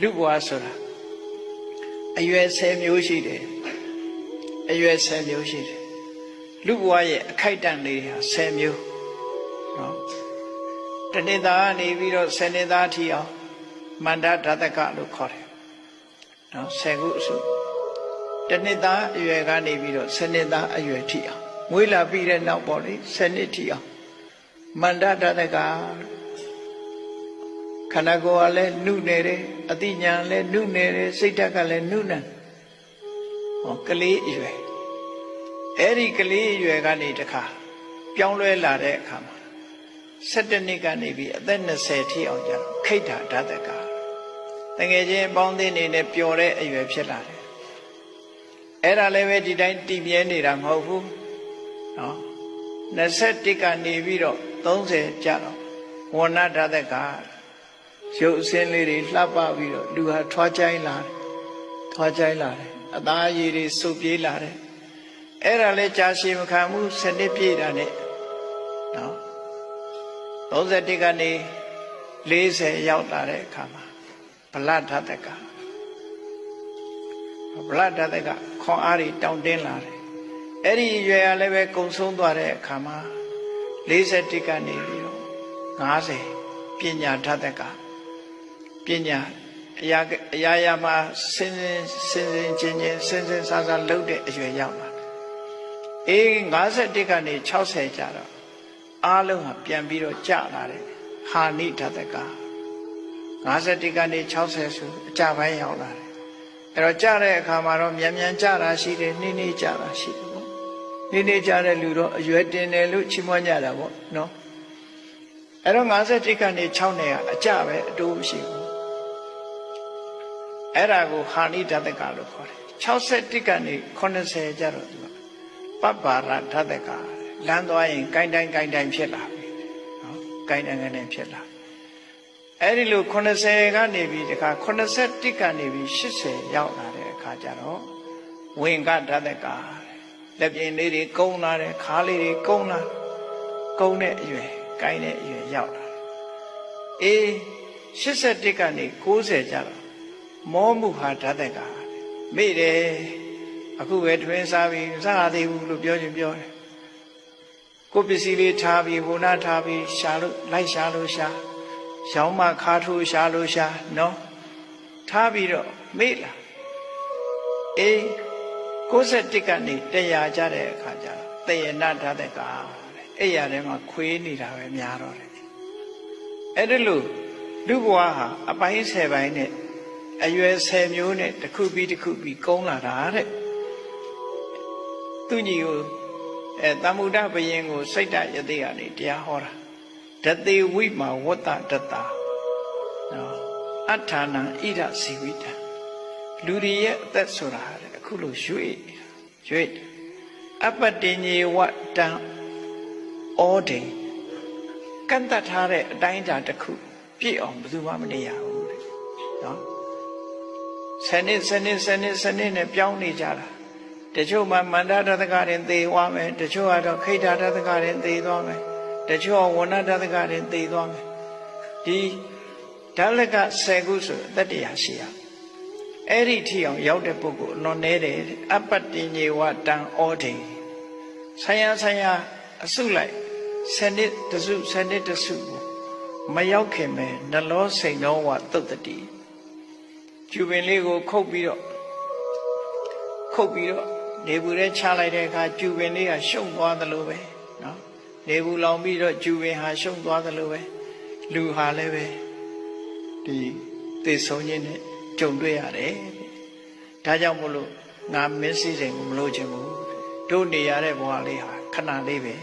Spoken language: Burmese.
လူဘဝဆိုတာအရွယ်10မျိုးရှိတယ်အရွယ်10မျိုးရှိတယ်လူဘဝရဲ့အခိုက်အတန့်လေးဟာ10မျိုးနော်တဏိတာကနေပြီးတော့10နှစ်သားထီအောင်မန္တဓာတကလို့ခေါ်တယ်နော်10ခုအစုတဏိတာအရွယ်ကနေပြီးတော့10နှစ်သားအရွယ်ထီအောင်မွေးလာပြီးတဲ့နောက်ပေါ့လေ10နှစ်ထီအောင်မန္တဓာတက ခန္ဓာကိုယ်ကလည်းနှုနေတယ်အတိညာလည်းနှုနေတယ်စိတ်ဓာတ်ကလည်းနှုနေဟောကလေးအရွယ်အဲ့ဒီကလေးအရွယ်ကနေတခါပြောင်းလဲလာတဲ့အခါမှာ17နှစ်ကနေပြီးအသက်20ထိအောင်ကျတော့ခိတ်တာဓာတကတငယ်ချင်းပေါင်းသင်းနေနဲ့ပျော်တဲ့အရွယ်ဖြစ်လာတယ်အဲ့ဒါလည်းပဲဒီတိုင်းတည်မြဲနေတာမဟုတ်ဘူးနော်21ကနေပြီးတော့30ကျတော့ဝဏဓာတက ရုပ်အစင်းလေးတွေလှပပြီးတော့လူဟာထွားချိုင်းလာတယ်ထွားချိုင်းလာတယ်အသားရည်တွေစုပ်ပြေးလာတယ်အဲ့ဒါလဲကြာရှည်မခံဘူးစနစ်ပြည့်တာနဲ့နော်31ကနေ40ရောက်လာတဲ့အခါမှာဗလထတကဗလထတကခွန်အားတွေတောင်းတင်းလာတယ်အဲ့ဒီရွယ်ရလည်းပဲကုံဆုံးသွားတဲ့အခါမှာ41ကနေပြီးတော့50ပညာထတက ပညာအရာအရာရာမှာစင်စင်စင်ချင်းချင်းစင်စင်ဆာဆာလှုပ်တဲ့အရွယ်ရောက်လာအေး51ကနေ60ကျတော့အားလုံးဟာပြန်ပြီးတော့ကျလာတယ်ဟာနိဓတက51ကနေ60ဆိုအကြပိုင်းရောက်လာတယ်အဲ့တော့ကျတဲ့အခါမှာတော့မြန်မြန်ကျတာရှိတယ်နှင်းနှင်းကျတာရှိတယ်ပေါ့နှင်းနှင်းကျတဲ့လူတော့အရွယ်တင်တယ်လို့ချီးမွမ်းကြတာပေါ့နော်အဲ့တော့51ကနေ6နဲ့ကအကြပဲအတိုးမရှိဘူး အဲ့ဒါကိုဟာနိဓတကလို့ခေါ်တယ်61ကနေ80ကျတော့သူကပပ္ပါရဓတကလမ်းသွားရင်ကိုင်းတိုင်းကိုင်းတိုင်းဖြစ်လာပြီနော်ကိုင်းတိုင်းကိုင်းတိုင်းဖြစ်လာအဲ့ဒီလို80ကနေပြီးဒီခါ81ကနေပြီး80ရောက်လာတဲ့အခါကျတော့ဝင်ကဓတကလက်ပြင်လေးတွေကုန်းလာတယ်ခါလေးတွေကုန်းလာကုန်းတဲ့အရွယ်ကိုင်းတဲ့အရွယ်ရောက်လာအေး81ကနေ90ကျတော့ မောမှုဟာဓာတကမိတယ်အခုပဲတွင်စားပြီးစားရသေးဘူးလို့ပြောခြင်းပြောတယ်ကိုပစ္စည်းလေးထားပြီးဘုနာထားပြီးရှာလို့လိုက်ရှာလို့ရှာရောင်းမခါထိုးရှာလို့ရှာနော်ထားပြီးတော့မေ့လာအေး61ကနေ100ကြတဲ့အခါကျတော့တယနာဓာတကအဲ့ရထဲမှာခွေးနေတာပဲများတော့တယ်အဲ့ဒါလို့လူဘဝဟာအပိုင်း10ပိုင်းနဲ့ အရွယ်10မျိုးနဲ့တစ်ခုပြီးတစ်ခုပြီးကုန်းလာတာတဲ့သူညီကိုအဲတမ္မုဒ္ဒဘယင်ကို စိတ်တယသိကနေတရားဟောတာဒသေဝိမာဝတ္တတတနော်အထာဏံဣဒစီဝိတံလူတွေရဲ့အသက်ဆိုတာတဲ့အခုလိုရွေ့ရွေ့အပတ္တညေဝတံဩဒေကန့်တတ်ထားတဲ့အတိုင်းအတာတစ်ခု ပြည့်အောင်ဘယ်သူမှမနေရဘူးတဲ့နော် ဆနှစ်ဆနှစ်ဆနှစ်ဆနှစ်နဲ့ပြောင်းနေကြတာတချို့မှမန္တတသကရင်သေသွားမယ်တချို့ကတော့ခိဋ္ဌတသကရင်သေသွားမယ်တချို့ကဝဏတသကရင်သေသွားမယ်ဒီဓာလက10ခုဆိုအတ္တရာရှိရအဲ့ဒီထိအောင်ရောက်တဲ့ပုဂ္ဂိုလ်အလွန်နေတယ်အပ္ပတညေဝတံဩဒိဆယဆယအစုလိုက်ဆနှစ်တစုဆနှစ်တစုမရောက်ခင်ပဲနှလောစိန်တော်ဝသုတ်တတိ ကျူပင်လေးကိုခုတ်ပြီးတော့ခုတ်ပြီးတော့နေဘူးထဲချလိုက်တဲ့အခါကျူပင်လေးကရှုံသွားသလိုပဲနော်နေဘူးလောင်ပြီးတော့ကျူပင်ဟာရှုံသွားသလိုပဲလူဟာလည်းပဲဒီသိဆုံးခြင်းနဲ့ကြုံတွေ့ရတယ်ဒါကြောင့်မို့လို့ငါမင်းစည်းစိမ်ကိုမလို့ချင်ဘူးတို့နေရတဲ့ဘဝလေးဟာခဏလေးပဲ